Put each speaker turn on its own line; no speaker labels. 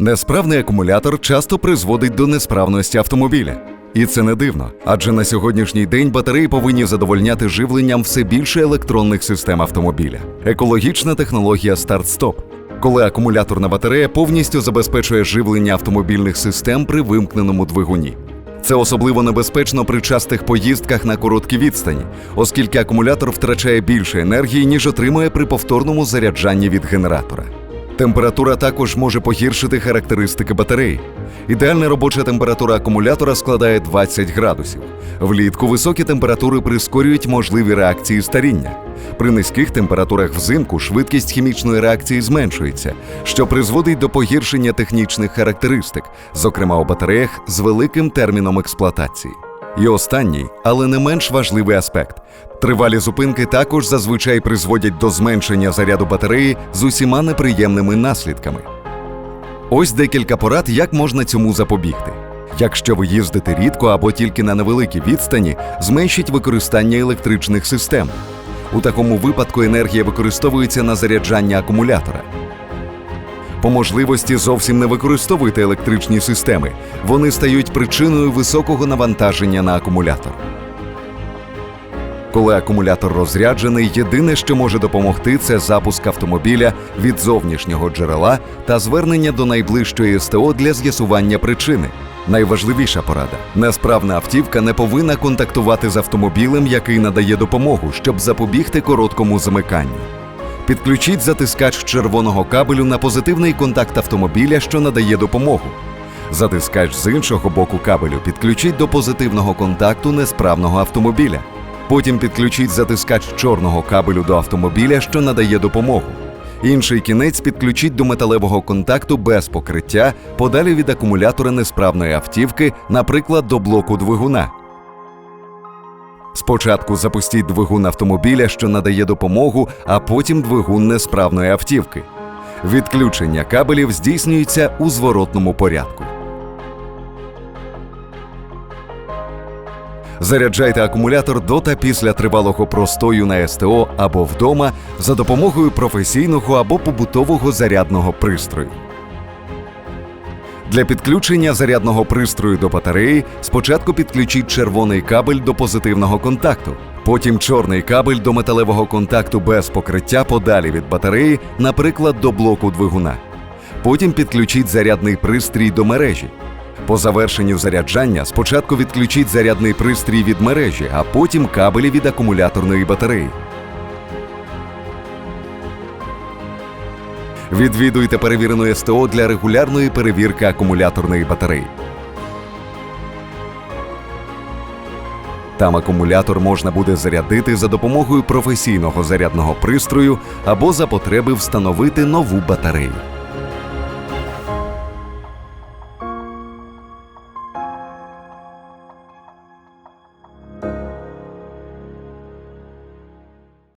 Несправний акумулятор часто призводить до несправності автомобіля. І це не дивно, адже на сьогоднішній день батареї повинні задовольняти живленням все більше електронних систем автомобіля. Екологічна технологія старт-стоп, коли акумуляторна батарея повністю забезпечує живлення автомобільних систем при вимкненому двигуні. Це особливо небезпечно при частих поїздках на короткі відстані, оскільки акумулятор втрачає більше енергії, ніж отримує при повторному заряджанні від генератора. Температура також може погіршити характеристики батареї. Ідеальна робоча температура акумулятора складає 20 градусів. Влітку високі температури прискорюють можливі реакції старіння. При низьких температурах взимку швидкість хімічної реакції зменшується, що призводить до погіршення технічних характеристик, зокрема у батареях з великим терміном експлуатації. І останній, але не менш важливий аспект. Тривалі зупинки також зазвичай призводять до зменшення заряду батареї з усіма неприємними наслідками. Ось декілька порад, як можна цьому запобігти. Якщо ви їздите рідко або тільки на невеликій відстані, зменшіть використання електричних систем. У такому випадку енергія використовується на заряджання акумулятора. По можливості зовсім не використовуйте електричні системи. Вони стають причиною високого навантаження на акумулятор. Коли акумулятор розряджений, єдине, що може допомогти, це запуск автомобіля від зовнішнього джерела та звернення до найближчої СТО для з'ясування причини. Найважливіша порада: несправна автівка не повинна контактувати з автомобілем, який надає допомогу, щоб запобігти короткому замиканню. Підключіть затискач червоного кабелю на позитивний контакт автомобіля, що надає допомогу. Затискач з іншого боку кабелю підключіть до позитивного контакту несправного автомобіля. Потім підключіть затискач чорного кабелю до автомобіля, що надає допомогу. Інший кінець підключіть до металевого контакту без покриття, подалі від акумулятора несправної автівки, наприклад, до блоку двигуна. Спочатку запустіть двигун автомобіля, що надає допомогу, а потім двигун несправної автівки. Відключення кабелів здійснюється у зворотному порядку. Заряджайте акумулятор до та після тривалого простою на СТО або вдома за допомогою професійного або побутового зарядного пристрою. Для підключення зарядного пристрою до батареї спочатку підключіть червоний кабель до позитивного контакту, потім чорний кабель до металевого контакту без покриття подалі від батареї, наприклад, до блоку двигуна. Потім підключіть зарядний пристрій до мережі. По завершенню заряджання спочатку відключіть зарядний пристрій від мережі, а потім кабелі від акумуляторної батареї. Відвідуйте перевірену СТО для регулярної перевірки акумуляторної батареї. Там акумулятор можна буде зарядити за допомогою професійного зарядного пристрою або за потреби встановити нову батарею.